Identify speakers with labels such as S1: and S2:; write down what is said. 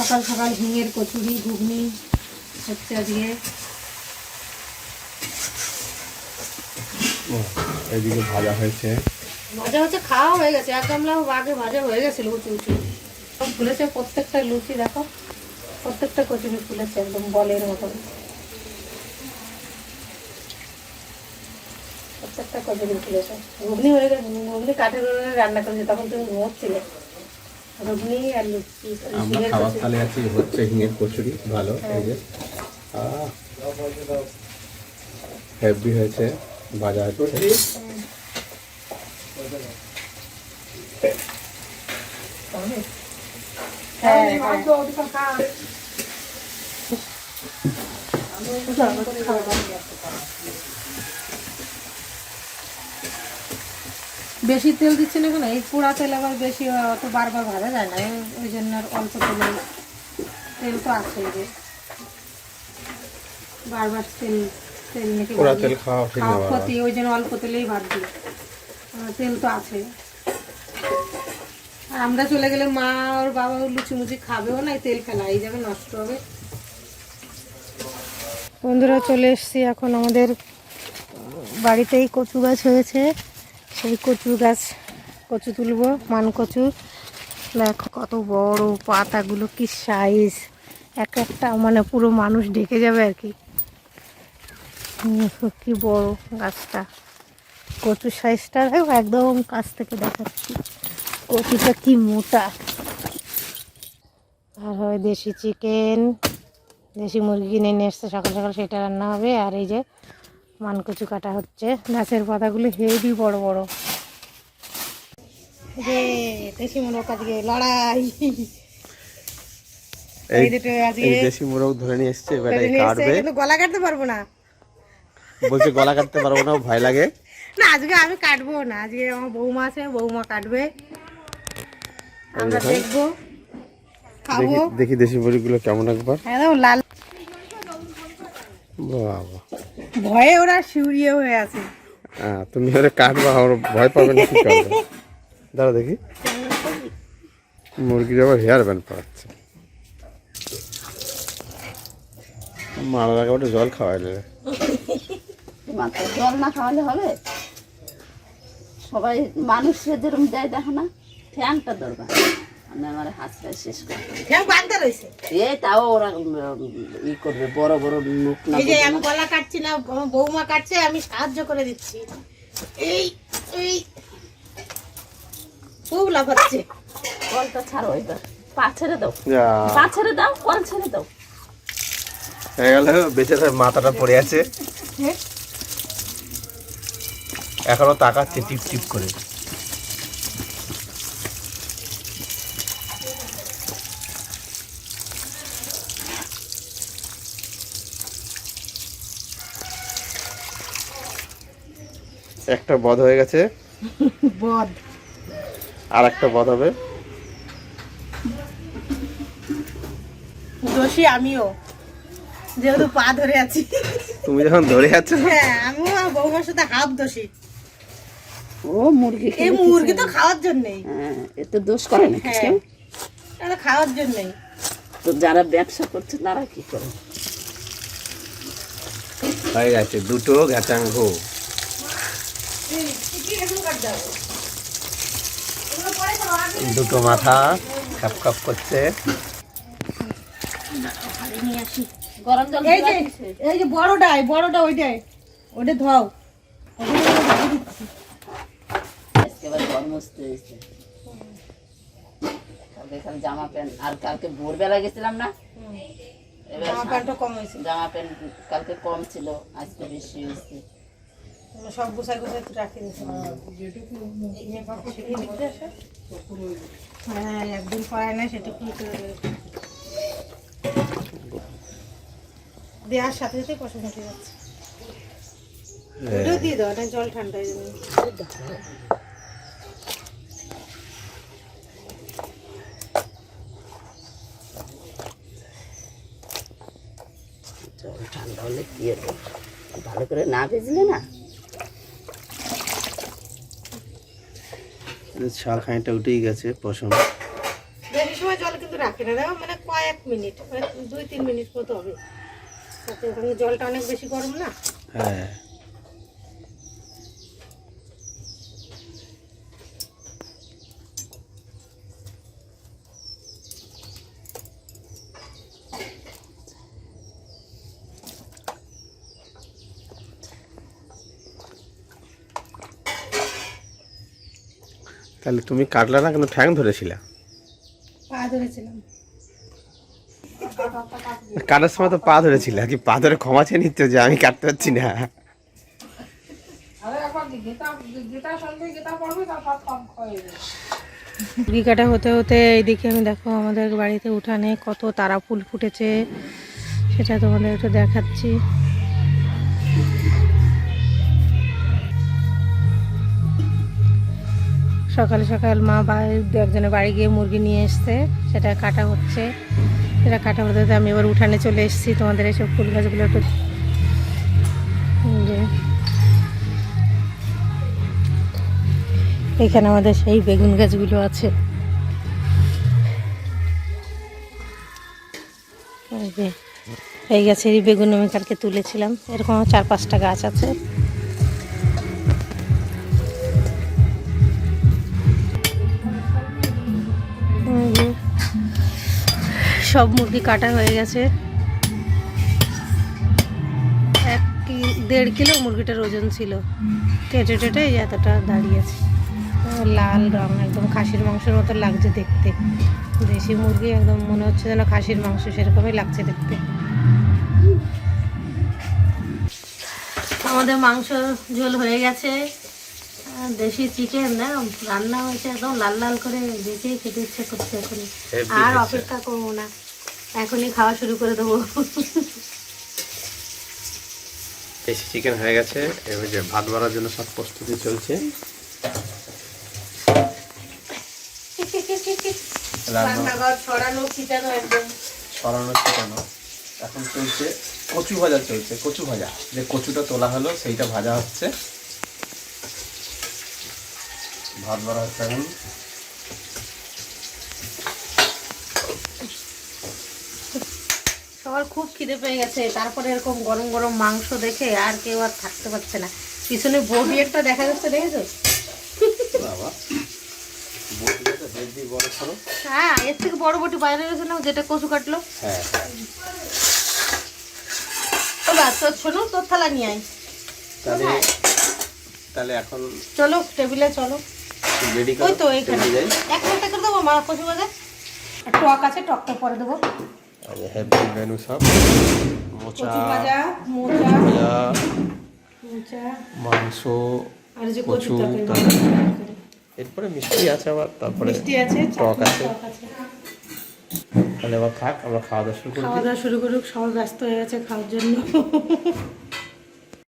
S1: সকাল সকাল ঝিঙের কচুরি ঘুগনি হচ্ছে আজকে।
S2: এদিকে ভাজা হয়েছে।
S1: ভাজা হচ্ছে খাওয়া হয়ে গেছে। এক গামলা আগে ভাজা হয়ে গেছিল উঁচু উঁচু। সব ফুলেছে প্রত্যেকটা লুচি দেখো প্রত্যেকটা কচুরি ফুলেছে একদম বলের মতন। প্রত্যেকটা কচুরি ফুলেছে। ঘুগনি হয়ে গেছে ঘুগনি কাঠের রান্না করেছে তখন তুমি ঘুমোচ্ছিলে। লুচি
S2: আমরা খাবার
S1: কচুরি।
S2: তালে আছি হচ্ছে হিঙের কচুরি ভালো এই যে। হেভি হয়েছে ভাজা হচ্ছে
S1: হ্যাঁ, বেশি তেল দিচ্ছে না কেন? এই পোড়া তেল আবার বেশি অত বারবার ভাজা যায় না। ওই জন্য অল্প তেলে তেল তো আছে যে। বারবার তেল তেল নাকি
S2: পোড়া তেল খাওয়া
S1: ক্ষতি ওই জন্য অল্প তেলেই ভাত দিই। তেল তো আছে। আর আমরা চলে গেলে মা আর বাবা লুচি মুচি খাবেও না তেল ফেলাই যাবে নষ্ট হবে। বন্ধুরা চলে এসেছি এখন আমাদের বাড়িতেই কচু গাছ হয়েছে। সেই কচু গাছ, কচু তুলবো, মান কচু। দেখো কত বড় পাতাগুলো, কি সাইজ এক একটা মানে পুরো মানুষ ঢেকে যাবে আর কি। কি বড় গাছটা। কচুর সাইজটা দেখো একদম কাছ থেকে দেখাচ্ছি। কচুটা কি মোটা। আর হয় দেশি চিকেন দেশি মুরগি কিনে নিয়ে এসছে, সকাল সকাল সেটা রান্না হবে। আর এই যে মানকচু কাটা হচ্ছে। গাছের পাতাগুলো হেভি বড় বড়। যে দেশি মুরগ আজকে লড়াই।
S2: এই
S1: এই দুটো আজকে
S2: এই দেশি মোরগ ধরে নিয়ে এসছে এবার
S1: ধরে
S2: এই
S1: নিয়ে এসছে,
S2: কাটবে।
S1: কিন্তু গলা কাটতে পারব না।
S2: বলছে গলা কাটতে পারব না ভয় লাগে।
S1: না আজকে আমি কাটবো না আজকে আমার বৌমা আছে বৌমা কাটবে। আমরা দেখব খাব।
S2: দেখি দেখি দেশি মুরগিগুলো কেমন একবার।
S1: একদম লাল
S2: বাবা।
S1: ভয়ে ওরা শিউরিয়ে হয়ে আছে।
S2: হ্যাঁ তুমি ওরা কাটবা আমার ভয় পাবে না কি করবে? দাঁড়া দেখি। মুরগির আবার হেয়ার ব্যান্ড পড়াচ্ছে মারা আগে ওটা জল খাওয়াইলে
S3: মাত্র জল না খাওয়ালে হবে? সবাই মানুষের যেরকম দেয় দেখো না ফ্যানটা দরকার। মানে আমার হাতটা শেষ করে
S1: ঠ্যাং বাঁধতে রয়েছে।
S3: এই তাও ওরা ই করবে বড় বড় মুখ না
S1: এই যে আমি গলা কাটছি না বৌমা কাটছে আমি সাহায্য করে দিচ্ছি। এই এই। খুব লাফাচ্ছে
S3: কলটা ছাড়ো এবার। পা ছেড়ে দাও। পা ছেড়ে দাও কল ছেড়ে দাও।
S2: হয়ে গেল মাথাটা পড়ে আছে। এখনও তাকাচ্ছে টিপ টিপ করে। একটা বধ হয়ে গেছে।
S1: বদ
S2: আর একটা বধ হবে।
S1: দোষী আমিও। যেহেতু পা ধরে আছি।
S2: তুমি যখন ধরে আছো।
S1: হ্যাঁ আমিও বৌমার সাথে হাফ দোষী।
S3: ও মুরগি
S1: এই মুরগি তো? খাওয়ার জন্যই।
S3: হ্যাঁ এতে দোষ করে না
S1: হ্যাঁ
S3: কেউ
S1: এটা খাওয়ার জন্যই।
S3: তো যারা ব্যবসা করছে তারা কি করে?
S2: হয়ে গেছে দুটো গ্যাচাঙ্গ দুটো মাথা খাপ খাপ করছে।
S3: গরম
S1: এই যে বড়টাই বড়টা ওইটাই। ওটা ধোও
S3: জামা প্যান্ট আর কালকে ভোরবেলা গেছিলাম না?
S1: জামা কম হয়েছে।
S3: জামা প্যান্ট কালকে কম ছিল আজকে বেশি হয়েছে।
S1: সব গুছাই গুছাই তো রাখি হ্যাঁ একদিন পরে না সেটা কি করে দেওয়ার সাথে সাথে পছন্দ উঠে যাচ্ছে। দিয়ে দাও না জল ঠান্ডা হয়ে
S3: জল ঠান্ডা হলে কি হবে? ভালো করে না ভেজলে না?
S2: শাল খানিটা উঠেই গেছে পশম।
S1: বেশি সময় জল কিন্তু রাখে না। দেখো মানে কয়েক মিনিট মানে দুই তিন মিনিট মতো হবে। তাতে ওখানে জলটা অনেক বেশি গরম না?
S2: হ্যাঁ। তাহলে তুমি কাটলা না কেন ঠ্যাং ধরেছিলা?
S1: পা ধরেছিলাম।
S2: কাটার সময় তো পা ধরেছিল কি পা ধরে ক্ষমা চেয়ে নিতে যে আমি কাটতে পারছি না?
S1: মুরগি কাটা হতে হতে এইদিকে আমি দেখো আমাদের বাড়িতে উঠানে কত তারা ফুল ফুটেছে সেটা তোমাদের একটু দেখাচ্ছি। সকাল সকাল মা বাড়ি একজনের বাড়ি গিয়ে মুরগি নিয়ে এসছে। সেটা কাটা হচ্ছে। সেটা কাটা হতে হতে আমি এবার উঠানে চলে এসেছি। তোমাদের এইসব ফুল গাছগুলো একটু এখানে আমাদের সেই বেগুন গাছগুলো আছে। এই গাছেরই বেগুন আমি কালকে তুলেছিলাম। এরকম চার পাঁচটা গাছ আছে। সব মুরগি কাটা হয়ে গেছে। এক দেড় কিলো মুরগিটার ওজন ছিল। কেটে টেটে এই এতটা দাঁড়িয়েছে লাল রং, একদম খাসির মাংসের মতো লাগছে দেখতে। দেশি মুরগি একদম মনে হচ্ছে যেন খাসির মাংস, সেরকমই লাগছে দেখতে। আমাদের মাংস ঝোল হয়ে গেছে। দেশি চিকেন না রান্না হয়েছে একদম লাল লাল করে দেখেই খেতে ইচ্ছে করছে
S2: Heavy
S1: আর অপেক্ষা করব না। এখনই খাওয়া শুরু করে দেবো।
S2: দেশি চিকেন হয়ে গেছে। এবার যে ভাত বাড়ার জন্য সব প্রস্তুতি চলছে।
S1: রান্নাঘর ছড়ানো ছিটানো একদম।
S2: ছড়ানো ছিটানো। এখন চলছে কচু ভাজা চলছে কচু ভাজা। যে কচুটা তোলা হলো সেইটা ভাজা হচ্ছে। ভাত বাড়া হচ্ছে এখন।
S1: সবার খুব খিদে পেয়ে গেছে। তারপরে এরকম গরম গরম মাংস দেখে আর কেউ আর থাকতে পারছে না। পিছনে বডি একটা দেখা যাচ্ছে দেখেছ? হ্যাঁ এর থেকে বড় বটি বাইরে রয়েছে না যেটা কচু কাটলো।
S2: হ্যাঁ।
S1: তোর শোনো তোর থালা নিয়ে আয়।
S2: তাহলে তাহলে এখন
S1: চলো টেবিলে চলো।
S2: রেডি
S1: ওই তো এইখানে এক ঘণ্টা করে দেবো মা কচু বাজে টক আছে টকটা পরে দেবো।
S2: মেনু সব মোচা
S1: ভাজা মোচা। মোচা।
S2: মাংস
S1: আর যে কচু।
S2: এরপরে মিষ্টি আছে আবার তারপরে
S1: মিষ্টি আছে
S2: টক আছে। তাহলে আবার খাক আমরা খাওয়া দাওয়া শুরু করে
S1: খাওয়া দাওয়া শুরু করুক সবাই ব্যস্ত হয়ে গেছে খাওয়ার জন্য।